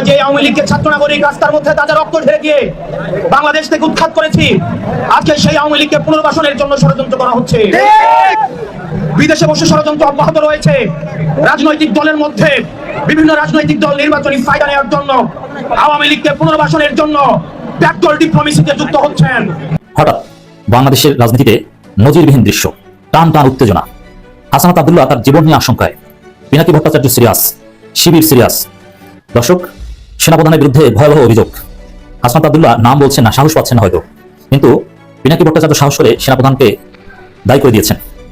আমরা যে আওয়ামী লীগকে ছাত্র নাগরিক রাস্তার মধ্যে তাদের রক্ত ঢেলে দিয়ে বাংলাদেশ থেকে উৎখাত করেছি, আজকে সেই আওয়ামী লীগকে পুনর্বাসনের জন্য ষড়যন্ত্র করা হচ্ছে। বিদেশে বসে ষড়যন্ত্র অব্যাহত রয়েছে। রাজনৈতিক দলের মধ্যে বিভিন্ন রাজনৈতিক দল নির্বাচনী ফায়দা নেওয়ার জন্য, আওয়ামী লীগকে পুনর্বাসনের জন্য ব্যাকডোর ডিপ্লোমেসিতে যুক্ত হচ্ছেন। হঠাৎ বাংলাদেশের রাজনীতিতে নজিরবিহীন দৃশ্য, টান টান উত্তেজনা। হাসানাত আবদুল্লাহ তার জীবন নিয়ে আশঙ্কায়। Pinaki Bhattacharya serious, Shibir serious. দর্শক সেনাপ্রধানের বিরুদ্ধে ভয়াবহ অভিযোগ। হাসনাত আবদুল্লাহ নাম বলছেন না, সাহস পাচ্ছেন না হয়তো। কিন্তু পিনাকি ভট্টাচার্য সাহস করে সেনাপ্রধানকে দায়ী করে দিয়েছেন।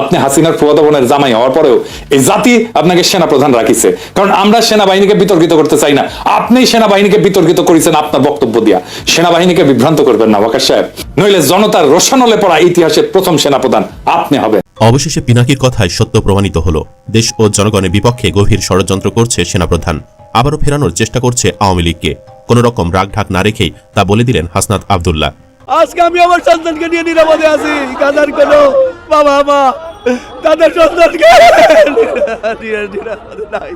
আপনি হাসিনার প্রবর্তনের জামাই হওয়ার পরেও এই জাতি আপনাকে সেনা প্রধান রাখিছে। কারণ আমরা সেনাবাহিনীকে বিতর্কিত করতে চাই না। আপনি সেনাবাহিনীকে বিতর্কিত করেছেন আপনার বক্তব্য দিয়া। সেনাবাহিনীকে বিভ্রান্ত করবেন না, ওয়াকার সাহেব। নইলে জনতার রোশনলে পড়া ইতিহাসের প্রথম সেনাপ্রধান আপনি হবেন। অবশেষে পিনাকির কথায় সত্য প্রমাণিত হলো, দেশ ও জনগণের বিপক্ষে গভীর ষড়যন্ত্র করছে সেনাপ্রধান। আবারও ফেরানোর চেষ্টা করছে আওয়ামী লীগকে। কোন রকম রাগ ঢাক না রেখেই তা বলে দিলেন হাসনাত আবদুল্লাহ। আজকে আমি আমার সন্তানকে নিয়ে নিরাপদে আছি। কাদার কোনো বাবা মা তাদের সন্তানকে নিরাপদে নাই।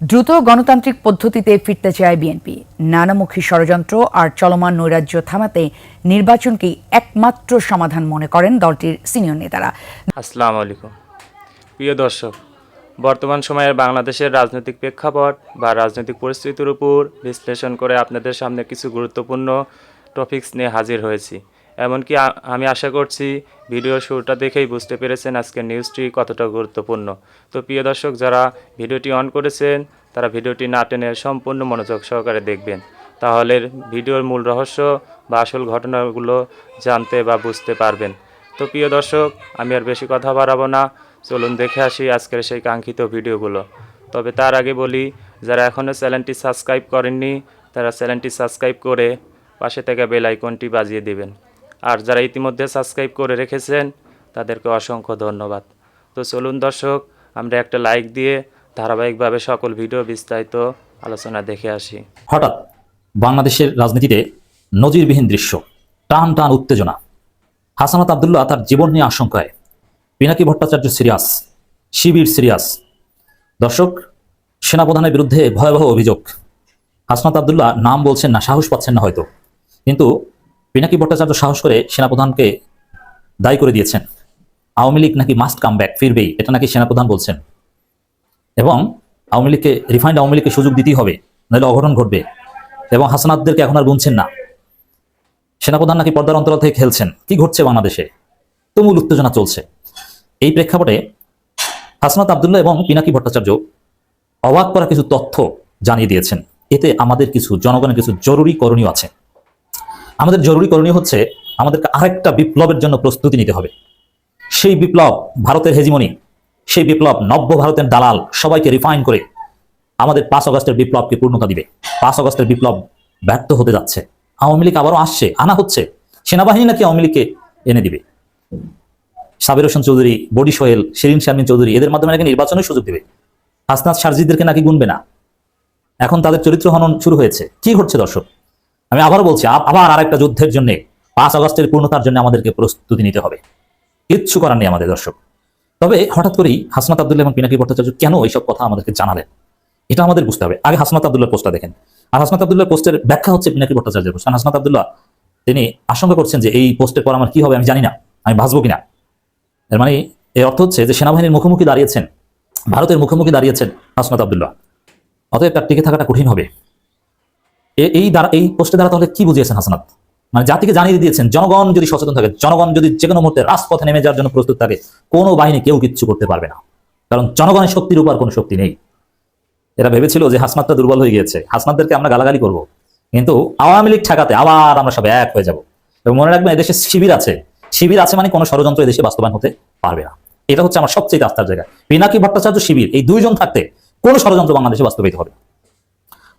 দ্রুত গণতান্ত্রিক পদ্ধতিতে ফিরতে চায় বিএনপি নানামুখী ষড়যন্ত্র আর চলমান নৈরাজ্য থামাতে নির্বাচনকেই একমাত্র সমাধান মনে করেন দলটির সিনিয়র নেতারা। আসসালামু আলাইকুম। প্রিয় দর্শক বর্তমান সময়ের বাংলাদেশের রাজনৈতিক প্রেক্ষাপট বা রাজনৈতিক পরিস্থিতির উপর বিশ্লেষণ করে আপনাদের সামনে কিছু গুরুত্বপূর্ণ টপিকস নিয়ে হাজির হয়েছি। এমনকি আমি আশা করছি ভিডিও শুরুটা দেখেই বুঝতে পেরেছেন আজকের নিউজটি কতটা গুরুত্বপূর্ণ। তো প্রিয় দর্শক, যারা ভিডিওটি অন করেছেন, তারা ভিডিওটি না টেনে সম্পূর্ণ মনোযোগ সহকারে দেখবেন। তাহলে ভিডিওর মূল রহস্য বা আসল ঘটনাগুলো জানতে বা বুঝতে পারবেন। তো প্রিয় দর্শক, আমি আর বেশি কথা বাড়াবো না। চলুন দেখে আসি আজকের সেই কাঙ্ক্ষিত ভিডিওগুলো। তবে তার আগে বলি, যারা এখনও চ্যানেলটি সাবস্ক্রাইব করেননি, তারা চ্যানেলটি সাবস্ক্রাইব করে পাশে থেকে বেল আইকনটি বাজিয়ে দিবেন। আর যারা ইতিমধ্যে সাবস্ক্রাইব করে রেখেছেন, তাদেরকে অসংখ্য ধন্যবাদ। তো চলুন দর্শক, আমরা একটা লাইক দিয়ে ধারাবাহিকভাবে সকল ভিডিও বিস্তারিত আলোচনা দেখে আসি। হঠাৎ বাংলাদেশের রাজনীতিতে নজিরবিহীন দৃশ্য, টান টান উত্তেজনা। হাসানাত আবদুল্লাহ তার জীবন নিয়ে আশঙ্কায়। Pinaki Bhattacharya serious, Shibir serious. দর্শক, সেনাপ্রধানের বিরুদ্ধে ভয়াবহ অভিযোগ। হাসনাত আবদুল্লাহ নাম বলছেন না, সাহস পাচ্ছেন না হয়তো। কিন্তু পিনাকি ভট্টাচার্য সাহস করে সেনাপ্রধানকে দায়ী করে দিয়েছেন। আওয়ামী লীগ নাকি মাস্ট কাম ব্যাক ফিরবেই, এটা নাকি সেনাপ্রধান বলছেন। এবং আওয়ামী লীগকে রিফাইন্ড আওয়ামী লীগকে সুযোগ দিতেই হবে, নাহলে অঘটন ঘটবে। এবং হাসনাতদেরকে এখন আর গুনছেন না। সেনাপ্রধান নাকি পর্দার অন্তরাল থেকে খেলছেন। কি ঘটছে বাংলাদেশে? তুমুল উত্তেজনা চলছে। এই প্রেক্ষাপটে হাসনাত আবদুল্লাহ এবং পিনাকি ভট্টাচার্য অবাক করা কিছু তথ্য জানিয়ে দিয়েছেন। এতে আমাদের কিছু জনগণের কিছু জরুরি করণীয় আছে। আমাদের জরুরি করণীয় হচ্ছে আমাদেরকে আরেকটা বিপ্লবের জন্য প্রস্তুতি নিতে হবে। সেই বিপ্লব ভারতের হেজিমনি, সেই বিপ্লব নব্য ভারতের দালাল সবাইকে রিফাইন করে আমাদের পাঁচ অগস্টের বিপ্লবকে পূর্ণতা দিবে। পাঁচ অগস্টের বিপ্লব ব্যর্থ হতে যাচ্ছে। আওয়ামী লীগ আবারও আসছে, আনা হচ্ছে। সেনাবাহিনী নাকি আওয়ামী লীগকে এনে দিবে। সাবির হোসেন চৌধুরী, বডি সোহেল, শিরিন শারমিন চৌধুরী, এদের মাধ্যমে নাকি নির্বাচনের সুযোগ দিবে। হাসনাত সারজিদদেরকে নাকি গুনবে না। এখন তাদের চরিত্র হনন শুরু হয়েছে। কি ঘটছে দর্শক? আমি আবারও বলছি আব- আবার আরেকটা যুদ্ধের জন্য পাঁচ আগস্টের পূর্ণতার জন্য আমাদেরকে প্রস্তুতি নিতে হবে। কিচ্ছু করার নেই আমাদের দর্শক। তবে হঠাৎ করেই হাসনাত আবদুল্লাহ এবং পিনাকি ভট্টাচার্য কেন এইসব কথা আমাদেরকে জানালেন? এটা আমাদের বুঝতে হবে। আগে হাসনাত আবদুল্লাহ পোস্টটা দেখেন। আর হাসনাত আবদুল্লাহ পোস্টের ব্যাখ্যা হচ্ছে পিনাকি ভট্টাচার্যের পোস্ট। হাসনাত আবদুল্লাহ, তিনি আশঙ্কা করছেন যে এই পোস্টের পর আমার কি হবে আমি জানি না। আমি ভাসবো কিনা? এর মানে এর অর্থ হচ্ছে যে সেনাবাহিনীর মুখোমুখি দাঁড়িয়েছেন, ভারতের মুখোমুখি দাঁড়িয়েছেন হাসনাত আবদুল্লাহ। অতএব তার টিকে থাকাটা কঠিন হবে। এই দ্বারা, এই পোস্টে দ্বারা তাহলে কি বুঝিয়েছেন হাসনাত? মানে জাতিকে জানিয়ে দিয়েছেন, জনগণ যদি সচেতন থাকে, জনগণ যদি যে কোনো মুহূর্তে রাজপথে নেমে যাওয়ার জন্য প্রস্তুত থাকে, কোনো বাহিনী কেউ কিচ্ছু করতে পারবে না। কারণ জনগণের শক্তির উপর কোনো শক্তি নেই। এরা ভেবেছিল যে হাসনাতটা দুর্বল হয়ে গিয়েছে। হাসনাতদেরকে আমরা গালাগালি করব। কিন্তু আওয়ামী লীগ ঠেকাতে আবার আমরা সব এক হয়ে যাব। এবং মনে রাখবেন এদেশে শিবির আছে। শিবির আছে মানে কোনো ষড়যন্ত্র এদেশে বাস্তবায়ন হতে পারবে না। এটা হচ্ছে আমার সবচেয়ে আস্থার জায়গা। পিনাকি ভট্টাচার্য শিবির, এই দুইজন থাকতে কোন ষড়যন্ত্র বাংলাদেশে বাস্তবায়িত হবে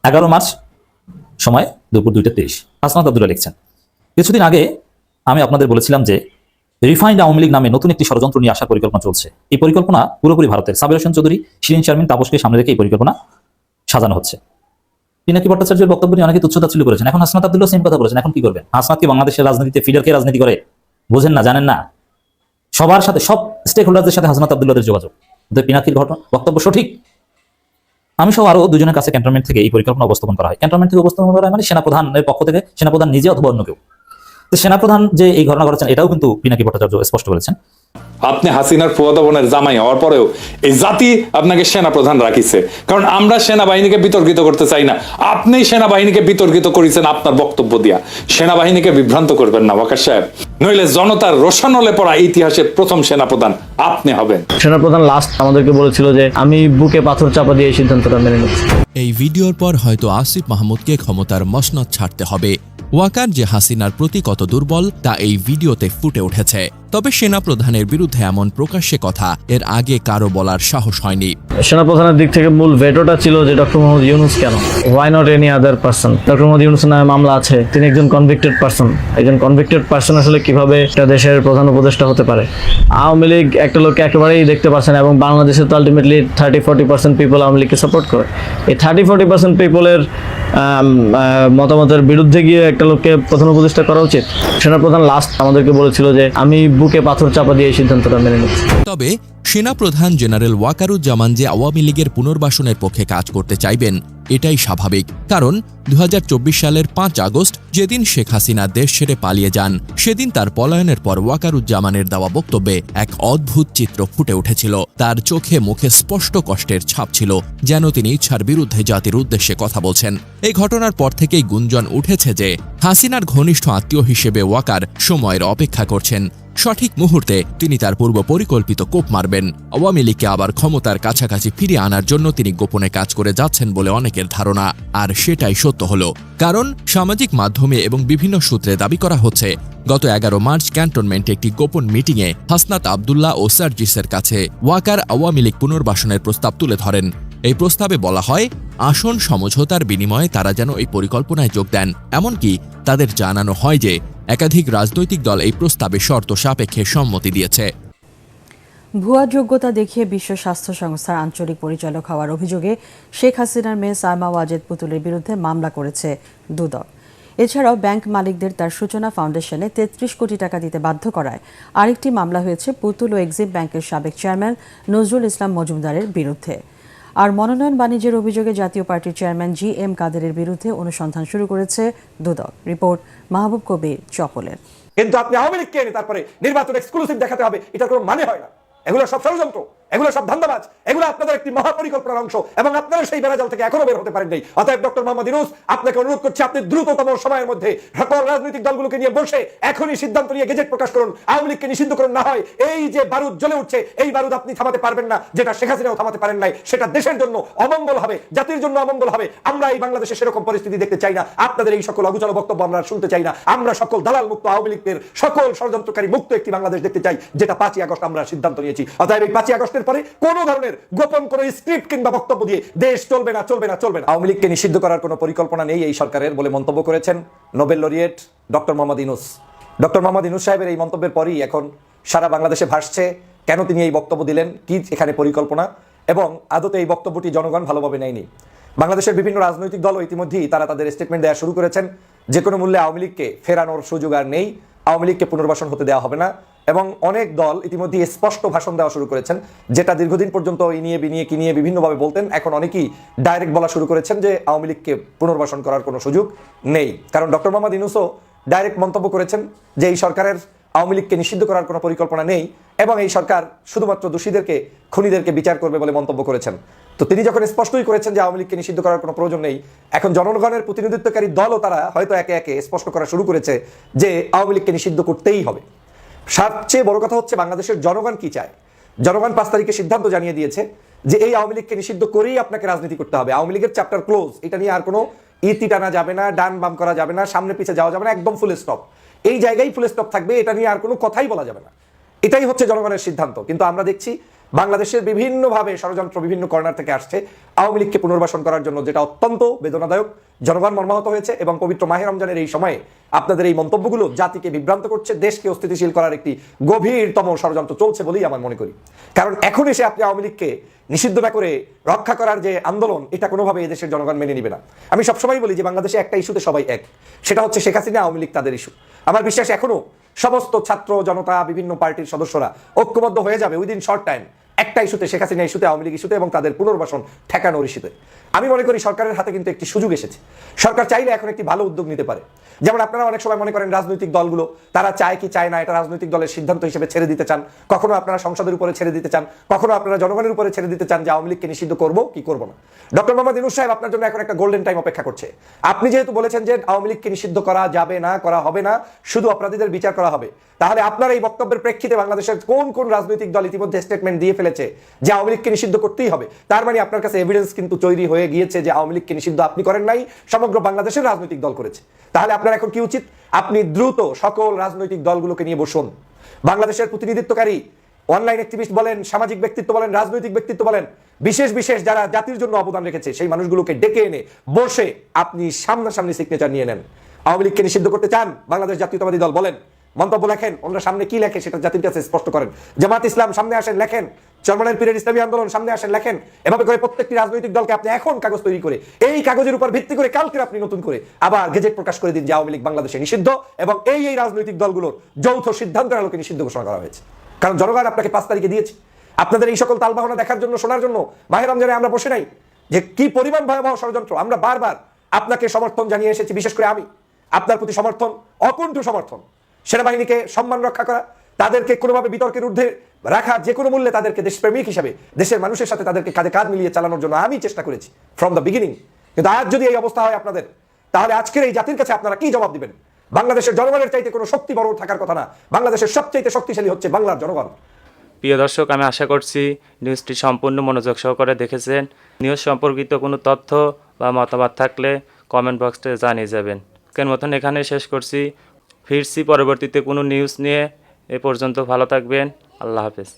এগারো মার্চ সময় দুপুর দুইটা তেইশ। হাসনাত আব্দুল্লাহ লিখছেন, কিছুদিন আগে আমি আপনাদের বলেছিলাম যে রিফাইন্ড আওয়ামী লীগ নামে নতুন একটি ষড়যন্ত্র নিয়ে আসার পরিকল্পনা চলছে। এই পরিকল্পনা পুরোপুরি ভারতের। সাবির হোসেন চৌধুরী শিরিন শারমিন তাপসকে সামনে রেখে এই পরিকল্পনা সাজানো হচ্ছে। পিনাকি ভট্টাচার্যের বক্তব্য নিয়ে অনেকে তুচ্ছতাচ্ছিল্য করেছেন। এখন হাসনাত আব্দুল্লাহ সেম কথা বলেছেন। এখন কি করবেন? হাসনাত কি বাংলাদেশের রাজনীতিতে ফিডারকে রাজনীতি করে বোঝেন না, জানেন না? সবার সাথে, সব স্টেক হোল্ডারদের সাথে হাসনাত আব্দুল্লাহদের যোগাযোগ। ওদের পিনাকির ঘটনা, বক্তব্য সঠিক। আমি সব আরও দুজনের কাছে ক্যান্টনমেন্ট থেকে এই পরিকল্পনা উপস্থাপন করা হয়। ক্যান্টনমেন্ট থেকে উপস্থাপন করা হয় মানে সেনাপ্রধানের পক্ষ থেকে, সেনাপ্রধান নিজে অথবা অন্য কেউ। তো সেনাপ্রধান যে এই ঘটনা ঘটেছেন, এটাও কিন্তু পিনাকি ভট্টাচার্য স্পষ্ট বলেছেন। আপনি হাসিনার ফুয়াদা বোনের জামাই হওয়ার পরেও এই জাতি আপনাকে সেনা প্রধান রাখিছে। কারণ আমরা সেনাবাহিনীকে বিতর্কিত করতে চাই না। আপনি সেনাবাহিনীকে বিতর্কিত করেছেন আপনার বক্তব্য দিয়া। সেনাবাহিনীকে বিভ্রান্ত করবেন না, ওয়াকার সাহেব। নইলে জনতার রোশানলে পড়া ইতিহাসের প্রথম সেনাপ্রধান আপনি হবেন। সেনাপ্রধান লাস্ট আমাদেরকে বলেছিল যে, আমি বুকে পাথর চাপা দিয়ে সিদ্ধান্তটা মেনে নিচ্ছি। এই ভিডিওর পর হয়তো আসিফ মাহমুদকে ক্ষমতার মসনদ ছাড়তে হবে। ওয়াকার যে হাসিনার প্রতি কত দুর্বল, তা এই ভিডিওতে ফুটে উঠেছে। তবে সেনাপ্রধানের বিরুদ্ধে এমন প্রকাশ্যে কথা, এর আগে কারও বলার সাহস হয়নি। সেনাপ্রধানের দিক থেকে মূল ভেটোটা ছিল যে ডক্টর মোহাম্মদ ইউনুস কেন? Why not any other person doctor Mohammad Yunus নামে মামলা আছে, তিনি একজন কনভিক্টেড পার্সন একজন কনভিক্টেড পার্সন আসলে কীভাবে একটা দেশের প্রধান উপদেষ্টা হতে পারে? আওয়ামী লীগ একটা লোককে একেবারেই দেখতে পাচ্ছেন এবং বাংলাদেশে তো ultimately thirty forty percent people Awami লীগকে সাপোর্ট করে। এই থার্টি ফোর্টি পার্সেন্ট পিপলের মতামতের বিরুদ্ধে গিয়ে একটা লোককে প্রথম উপদেষ্টা করা উচিত। সেনাপ্রধান লাস্ট আমাদেরকে বলেছিল যে, আমি বুকে পাথর চাপা দিয়ে এই সিদ্ধান্তটা মেনে নিচ্ছি। তবে সেনাপ্রধান জেনারেল ওয়াকারুজ্জামান যে আওয়ামী লীগের পুনর্বাসনের পক্ষে কাজ করতে চাইবেন, এটাই স্বাভাবিক। কারণ দু হাজার চব্বিশ সালের পাঁচ আগস্ট যেদিন শেখ হাসিনা দেশ ছেড়ে পালিয়ে যান, সেদিন তার পলায়নের পর ওয়াকারুজ্জামানের দেওয়া বক্তব্যে এক অদ্ভুত চিত্র ফুটে উঠেছিল। তার চোখে মুখে স্পষ্ট কষ্টের ছাপ ছিল, যেন তিনি ইচ্ছার বিরুদ্ধে জাতির উদ্দেশ্যে কথা বলছেন। এই ঘটনার পর থেকেই গুঞ্জন উঠেছে যে, হাসিনার ঘনিষ্ঠ আত্মীয় হিসেবে ওয়াকার সময়ের অপেক্ষা করছেন। সঠিক মুহূর্তে তিনি তার পূর্ব পরিকল্পিত কোপ মারবেন। আওয়ামী লীগকে আবার ক্ষমতার কাছাকাছি ফিরিয়ে আনার জন্য তিনি গোপনে কাজ করে যাচ্ছেন বলে অনেকের ধারণা। আর সেটাই সত্য হল। কারণ সামাজিক মাধ্যমে এবং বিভিন্ন সূত্রে দাবি করা হচ্ছে, গত এগারো মার্চ ক্যান্টনমেন্টে একটি গোপন মিটিংয়ে হাসনাত আবদুল্লাহ ও সার্জিসের কাছে ওয়াকার আওয়ামী লীগ পুনর্বাসনের প্রস্তাব তুলে ধরেন। এই প্রস্তাবে বলা হয়, আসন সমঝোতার বিনিময়ে তারা যেন এই পরিকল্পনায় যোগ দেন। এমনকি তাদের জানানো হয় যে, একাধিক রাজনৈতিক দল এই প্রস্তাবে শর্ত সাপেক্ষে সম্মতি দিয়েছে। ভুয়া যোগ্যতা দেখিয়ে বিশ্ব স্বাস্থ্য সংস্থার আঞ্চলিক পরিচালক হওয়ার অভিযোগে শেখ হাসিনার মেয়ে সাইমা ওয়াজেদ পুতুলের বিরুদ্ধে মামলা করেছে দুদক এছাড়াও ব্যাংক মালিকদের তার সূচনা ফাউন্ডেশনে তেত্রিশ কোটি টাকা দিতে বাধ্য করায়। আরেকটি মামলা হয়েছে পুতুল ও এক্সিম ব্যাংকের সাবেক চেয়ারম্যান নজরুল ইসলাম মজুমদারের বিরুদ্ধে। আর মনোনয়ন বাণিজ্যের অভিযোগে জাতীয় পার্টির চেয়ারম্যান জি এম কাদেরের বিরুদ্ধে অনুসন্ধান শুরু করেছে দুদক। রিপোর্ট, মাহবুব কবির, চপলের। কিন্তু আপনি আওয়ামী লীগকে তারপরে নির্বাচন এক্সক্লুসিভ দেখাতে হবে, এটার কোনো মানে হয় না। এগুলো সব ষড়যন্ত্র। এগুলো সব ধান্দাবাজ। এগুলো আপনাদের একটি মহাপরিকল্পনার অংশ এবং আপনারা সেই বেড়াজাল থেকে এখনও বের হতে পারেন নাই অতএব ডক্টর মোহাম্মদ ইউনুস, আপনাকে অনুরোধ করছি, আপনি দ্রুততম সময়ের মধ্যে সকল রাজনৈতিক দলগুলোকে নিয়ে বসে এখনই সিদ্ধান্ত নিয়ে গেজেট প্রকাশ করুন, আওয়ামী লীগকে নিষিদ্ধ করুন, না হয় এই যে বারুদ জ্বলে উঠছে, এই বারুদ আপনি থামাতে পারবেন না, যেটা শেখ হাসিনাও থামাতে পারেন নাই, সেটা দেশের জন্য অমঙ্গল হবে, জাতির জন্য অমঙ্গল হবে। আমরা এই বাংলাদেশে সেরকম পরিস্থিতি দেখতে চাই না, আপনাদের এই সকল অগুচল বক্তব্য আমরা শুনতে চাই না। আমরা সকল দালাল মুক্ত আওয়ামী লীগের সকল ষড়যন্ত্রকারী মুক্ত একটি বাংলাদেশ দেখতে চাই, যেটা পাঁচই আগস্ট আমরা সিদ্ধান্ত নিয়েছি। অতএব এই পাঁচই আগস্টের পরে, কোনো ধরনের গোপন কোনো স্ক্রিপ্ট কিংবা বক্তব্য দিয়ে দেশ চলবে না চলবে না চলবে না। আওয়ামী লীগকে নিষিদ্ধ করার কোনো পরিকল্পনা নেই এই সরকারের বলে মন্তব্য করেছেন Nobel laureate doctor Mohammad Yunus doctor Mohammad Yunus সাহেবের এই মন্তব্যের পরই এখন সারা বাংলাদেশে ভাসছে, কেন তিনি এই বক্তব্য দিলেন, কি এখানে পরিকল্পনা, এবং আদতে এই বক্তব্যটি জনগণ ভালোভাবে নেয়নি। বাংলাদেশের বিভিন্ন রাজনৈতিক দল ইতিমধ্যেই তারা তাদের স্টেটমেন্ট দেওয়া শুরু করেছেন, যে কোনো মূল্যে আওয়ামী লীগকে ফেরানোর সুযোগ আর নেই, আওয়ামী লীগকে পুনর্বাসন হতে দেওয়া হবে না এবং অনেক দল ইতিমধ্যে স্পষ্ট ভাষণ দেওয়া শুরু করেছেন, যেটা দীর্ঘদিন পর্যন্ত এই নিয়ে বিনিয়ে কি নিয়ে বিভিন্নভাবে বলতেন। এখন অনেকেই ডাইরেক্ট বলা শুরু করেছেন যে আওয়ামী লীগকে পুনর্বাসন করার কোনো সুযোগ নেই। কারণ ডক্টর মোহাম্মদ ইনুসও ডাইরেক্ট মন্তব্য করেছেন যে এই সরকারের আওয়ামী লীগকে নিষিদ্ধ করার কোনো পরিকল্পনা নেই এবং এই সরকার শুধুমাত্র দোষীদেরকে, খুনিদেরকে বিচার করবে বলে মন্তব্য করেছেন। তো তিনি যখন স্পষ্টই করেছেন যে আওয়ামী লীগকে নিষিদ্ধ করার কোনো প্রয়োজন নেই, এখন জনগণের প্রতিনিধিত্বকারী দলও তারা হয়তো একে একে স্পষ্ট করা শুরু করেছে যে আওয়ামী লীগকে নিষিদ্ধ করতেই হবে। সবচেয়ে বড় কথা হচ্ছে বাংলাদেশের জনগণ কি চায়? জনগণ পাঁচ তারিখে সিদ্ধান্ত জানিয়ে দিয়েছে যে এই আওয়ামী লীগকে নিষিদ্ধ করেই আপনাকে রাজনীতি করতে হবে। আওয়ামী লীগের চ্যাপ্টার ক্লোজ এটা নিয়ে আর কোনো ইতি টানা যাবে না, ডান বাম করা যাবে না, সামনে পিছিয়ে যাওয়া যাবে না, একদম ফুল স্টপ এই জায়গায় ফুল স্টপ থাকবে, এটা নিয়ে আর কোনো কথাই বলা যাবে না। এটাই হচ্ছে জনগণের সিদ্ধান্ত। কিন্তু আমরা দেখছি বাংলাদেশের বিভিন্নভাবে ষড়যন্ত্র বিভিন্ন কর্নার থেকে আসছে। আওয়ামী লীগকে পুনর্বাসন করার জন্য যেটা অত্যন্ত বেদনাদায়ক, জনগণ মর্মাহত হয়েছে এবং পবিত্র মাহে রমজানের এই সময়ে আপনাদের এই মন্তব্যগুলো জাতিকে বিভ্রান্ত করছে, দেশকে অস্থিতিশীল করার একটি গভীরতম ষড়যন্ত্র চলছে বলেই আমার মনে করি। কারণ এখন এসে আপনি আওয়ামী লীগকে নিষিদ্ধ না করে রক্ষা করার যে আন্দোলন, এটা কোনোভাবে এদেশের জনগণ মেনে নিবে না। আমি সবসময় বলি যে বাংলাদেশে একটা ইস্যুতে সবাই এক, সেটা হচ্ছে শেখ হাসিনা আওয়ামী লীগ তাদের ইস্যু। আমার বিশ্বাস এখনও সমস্ত ছাত্র জনতা বিভিন্ন পার্টির সদস্যরা ঐক্যবদ্ধ হয়ে যাবে উইদিন শর্ট টাইম একটা ইস্যুতে শেখ হাসিনা ইস্যুতে, আওয়ামী লীগ ইস্যুতে এবং তাদের পুনর্বাসন ঠেকানোর ইস্যুতে। আমি মনে করি সরকারের হাতে কিন্তু একটি সুযোগ এসেছে। সরকার চাইলে এখন একটি ভালো উদ্যোগ নিতে পারে। যেমন আপনারা অনেক সময় মনে করেন রাজনৈতিক দলগুলো, তারা চায় কি, চায় না, এটা রাজনৈতিক দলের সিদ্ধান্ত হিসেবে ছেড়ে দিতে চান। কখনো আপনারা সংসদের উপরে ছেড়ে দিতে চান, কখনো আপনারা জনগণের উপরে ছেড়ে দিতে চান যে আওয়ামী লীগকে নিষিদ্ধ করব কি করব না। ডক্টর মোহাম্মদ ইনুস সাহেব আপনার জন্য এখন একটা গোল্ডেন টাইম অপেক্ষা করছে। আপনি যেহেতু বলেছেন যে আওয়ামী লীগকে নিষিদ্ধ করা যাবে না, করা হবে না, শুধু অপরাধীদের বিচার করা হবে। তাহলে আপনার এই বক্তব্যের প্রেক্ষিতে বাংলাদেশের কোন কোন রাজনৈতিক দল ইতিমধ্যে স্টেটমেন্ট দিয়ে ফেলেছে যে আওয়ামী লীগকে নিষিদ্ধ করতেই হবে। তার মানে আপনার কাছে এভিডেন্স কিন্তু তৈরি হয়ে গিয়েছে যে আওয়ামী লীগকে নিষিদ্ধ আপনি করেন নাই, সমগ্র বাংলাদেশের রাজনৈতিক দল করেছে। তাহলে আপনার এখন কি উচিত? আপনি দ্রুত সকল রাজনৈতিক দলগুলোকে নিয়ে বসুন। বাংলাদেশের প্রতিনিধিত্বকারী অনলাইন অ্যাক্টিভিস্ট বলেন, সামাজিক ব্যক্তিত্ব বলেন, রাজনৈতিক ব্যক্তিত্ব বলেন, বিশেষ বিশেষ যারা জাতির জন্য অবদান রেখেছে, সেই মানুষগুলোকে ডেকে এনে বসে আপনি সামনাসামনি সিগনেচার নিয়ে নেন। আওয়ামী লীগকে নিষিদ্ধ করতে চান? বাংলাদেশ জাতীয়তাবাদী দল বলেন মন্তব্য লেখেন, ওনারা সামনে কি লেখে সেটা জাতির কাছে স্পষ্ট করেন। জামাত ইসলাম সামনে আসেন, লেখেন, চরমানের পীরের ইসলামী আন্দোলন সামনে আসেন, লেখেন, এভাবে করে প্রত্যেকটি রাজনৈতিক দলকে আপনি এখন কাগজ তৈরি করে, এই কাগজের উপর ভিত্তি করে কালকে আপনি নতুন করে আবার গেজেট প্রকাশ করে দিন যে আওয়ামী লীগ বাংলাদেশে নিষিদ্ধ এবং এই এই রাজনৈতিক দলগুলোর যৌথ সিদ্ধান্তের আলোকে নিষিদ্ধ ঘোষণা করা হয়েছে। কারণ জনগণ আপনাকে পাঁচ তারিখে দিয়েছে। আপনাদের এই সকল তালবাহনা দেখার জন্য, শোনার জন্য মাহের রমজানে আমরা বসে নাই যে কি পরিমাণ ভয়াবহ ষড়যন্ত্র। আমরা বারবার আপনাকে সমর্থন জানিয়ে এসেছি, বিশেষ করে আমি। আপনার প্রতি সমর্থন, অকুণ্ঠ সমর্থন। সেনাবাহিনীকে সম্মান রক্ষা করা, তাদেরকে কোনোভাবে বিতর্কের ঊর্ধ্বে রাখা, যে কোনো মূল্যে তাদেরকে দেশপ্রেমিক হিসাবে, দেশের মানুষের সাথে তাদেরকে কাঁধে কাঁধ মিলিয়ে চালানোর জন্য আমি চেষ্টা করেছি ফ্রম দ্য বিগিনিং কিন্তু আজ যদি এই অবস্থা হয় আপনাদের, তাহলে আজকের এই জাতির কাছে আপনারা কি জবাব দিবেন? বাংলাদেশের জনগণের চাইতে কোনো শক্তি বড় থাকার কথা না, বাংলাদেশের সবচাইতে শক্তিশালী হচ্ছে বাংলার জনগণ। প্রিয় দর্শক, আমি আশা করছি নিউজটি সম্পূর্ণ মনোযোগ সহকারে দেখেছেন। নিউজ সম্পর্কিত কোনো তথ্য বা মতামত থাকলে কমেন্ট বক্সে জানিয়ে যাবেন। কেন মতন এখানে শেষ করছি। ফিরছি পরবর্তীতে কোনো নিউজ নিয়ে এ পর্যন্ত ভালো থাকবেন। আল্লাহ হাফেজ।